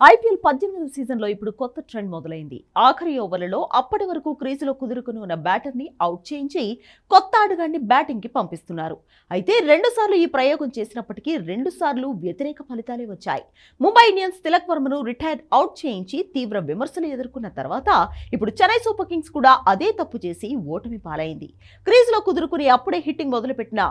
IPL పద్దెనిమిది సీజన్లో ఇప్పుడు కొత్త ట్రెండ్ మొదలైంది. ఆఖరి ఓవర్లలో అప్పటి వరకు క్రీజులో కుదురుకుని ఉన్న బ్యాటర్ని అవుట్ చేయించి కొత్త ఆటగాన్ని బ్యాటింగ్కి పంపిస్తున్నారు. అయితే రెండుసార్లు ఈ ప్రయోగం చేసినప్పటికీ రెండుసార్లు వ్యతిరేక ఫలితాలే వచ్చాయి. ముంబై ఇండియన్స్ తిలక్ వర్మను రిటైర్ అవుట్ చేయించి తీవ్ర విమర్శలు ఎదుర్కొన్న తర్వాత ఇప్పుడు చెన్నై సూపర్ కింగ్స్ కూడా అదే తప్పు చేసి ఓటమి పాలైంది. క్రీజులో కుదురుకుని అప్పుడే హిట్టింగ్ మొదలుపెట్టిన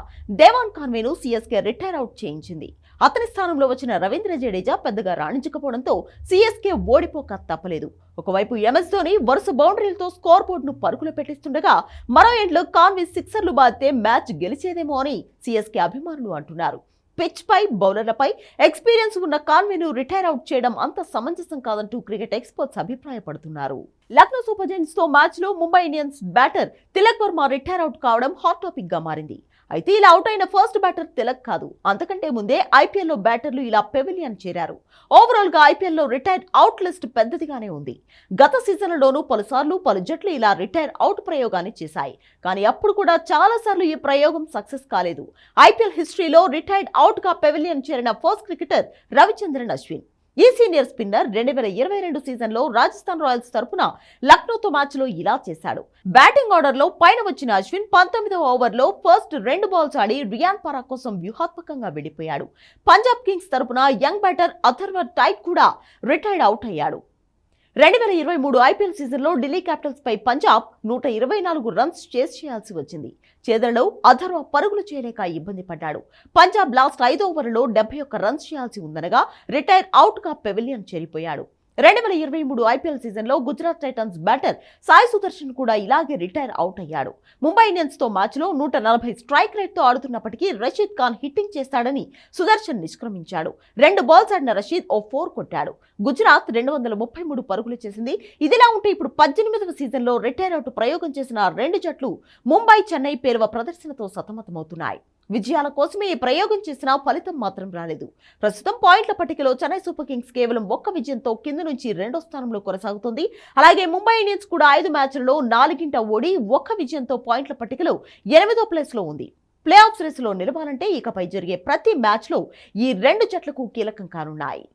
దేవాన్ కాన్వేను సీఎస్కే రిటైర్ అవుట్ చేయించింది. అతని స్థానంలో వచ్చిన రవీంద్ర జడేజా పెద్దగా రాణించకపోవడంతో సీఎస్కే ఓడిపోక తప్పలేదు. ఒకవైపు ఎంఎస్ ధోని వరుస బౌండరీలతో స్కోర్ బోర్డును పరుగులు పెట్టిస్తుండగా మరో ఎండ్లో కాన్వీ సిక్సర్లు బాధితే మ్యాచ్ గెలిచేదేమో అని సీఎస్కే అభిమానులు అంటున్నారు. పిచ్ పై బౌలర్లపై ఎక్స్పీరియన్స్ ఉన్న కాన్వేను రిటైర్ అవుట్ చేయడం అంత సమంజసం కాదంటూ క్రికెట్ ఎక్స్పర్ట్స్ అభిప్రాయపడుతున్నారు. లక్నో సూపర్ జైంట్స్తో మ్యాచ్లో Mumbai Indians batter Tilak Varma retire out కావడం హాట్ టాపిక్గా మారింది. అయితే ఇలా అవుట్ అయిన ఫస్ట్ బ్యాటర్ తిలక్ కాదు. అంతకంటే ముందే ఐపీఎల్లో బ్యాటర్లు ఇలా పెవిలియన్ చేరారు. ఓవరాల్గా ఐపీఎల్లో రిటైర్ అవుట్ లిస్ట్ పెద్దదిగానే ఉంది. గత సీజన్లలోనూ పలుసార్లు పలు జట్లు ఇలా రిటైర్ అవుట్ ప్రయోగాన్ని చేశాయి. కానీ అప్పుడు కూడా చాలా సార్లు ఈ ప్రయోగం సక్సెస్ కాలేదు. ఐపీఎల్ హిస్టరీలో రిటైర్డ్ అవుట్గా పెవిలియన్ చేరిన ఫస్ట్ క్రికెటర్ రవిచంద్రన్ అశ్విన్. ఈ సీనియర్ స్పిన్నర్ రెండు వేల ఇరవై రెండు సీజన్లో రాజస్థాన్ రాయల్స్ తరఫున లక్నోతో మ్యాచ్లో ఇలా చేశాడు. బ్యాటింగ్ ఆర్డర్లో పైన వచ్చిన అశ్విన్ పంతొమ్మిదవ ఓవర్లో ఫస్ట్ రెండు బాల్స్ ఆడి రియాన్ పరా కోసం వ్యూహాత్మకంగా వెళ్ళిపోయాడు పంజాబ్ కింగ్స్ తరఫున యంగ్ బ్యాటర్ అథర్వ టైట్ కూడా రిటైర్డ్ అవుట్ అయ్యాడు. రెండు వేల ఇరవై మూడు ఐపీఎల్ సీజన్లో ఢిల్లీ క్యాపిటల్స్ పై పంజాబ్ నూట ఇరవై నాలుగు రన్స్ చేస్ చేయాల్సి వచ్చింది. చేదల్లో అథర్వ పరుగులు చేయలేక ఇబ్బంది పడ్డాడు. పంజాబ్ లాస్ట్ ఐదు ఓవర్లో డెబ్బై ఒక్క రన్స్ చేయాల్సి ఉందనగా రిటైర్ అవుట్గా పెవిలియన్ చేరిపోయాడు. రెండు వేల ఇరవై మూడు ఐపీఎల్ సీజన్లో గుజరాత్ టైటన్స్ బ్యాటర్ సాయి సుదర్శన్ కూడా ఇలాగే రిటైర్ అవుట్ అయ్యాడు. ముంబై ఇండియన్స్తో మ్యాచ్లో నూట నలభై స్ట్రైక్ రేట్తో ఆడుతున్నప్పటికీ రషీద్ ఖాన్ హిట్టింగ్ చేస్తాడని సుదర్శన్ నిష్క్రమించాడు. రెండు బాల్స్ ఆడిన రషీద్ ఓ ఫోర్ కొట్టాడు. గుజరాత్ రెండు వందల ముప్పై మూడు పరుగులు చేసింది. ఇదిలా ఉంటే ఇప్పుడు పద్దెనిమిదవ సీజన్లో రిటైర్ అవుట్ ప్రయోగం చేసిన రెండు జట్లు ముంబై చెన్నై పేరువ ప్రదర్శనతో సతమతమవుతున్నాయి. విజయాల కోసమే ఈ ప్రయోగం చేసినా ఫలితం మాత్రం రాలేదు. ప్రస్తుతం పాయింట్ల పట్టికలో చెన్నై సూపర్ కింగ్స్ కేవలం ఒక్క విజయంతో కింద నుంచి రెండో స్థానంలో కొనసాగుతుంది. అలాగే ముంబై ఇండియన్స్ కూడా ఐదు మ్యాచ్లలో నాలుగింట ఓడి ఒక్క విజయంతో పాయింట్ల పట్టికలో ఎనిమిదో ప్లేస్లో ఉంది. ప్లే ఆఫ్ రేసులో నిలవాలంటే ఇకపై జరిగే ప్రతి మ్యాచ్లో ఈ రెండు జట్లకు కీలకం కానున్నాయి.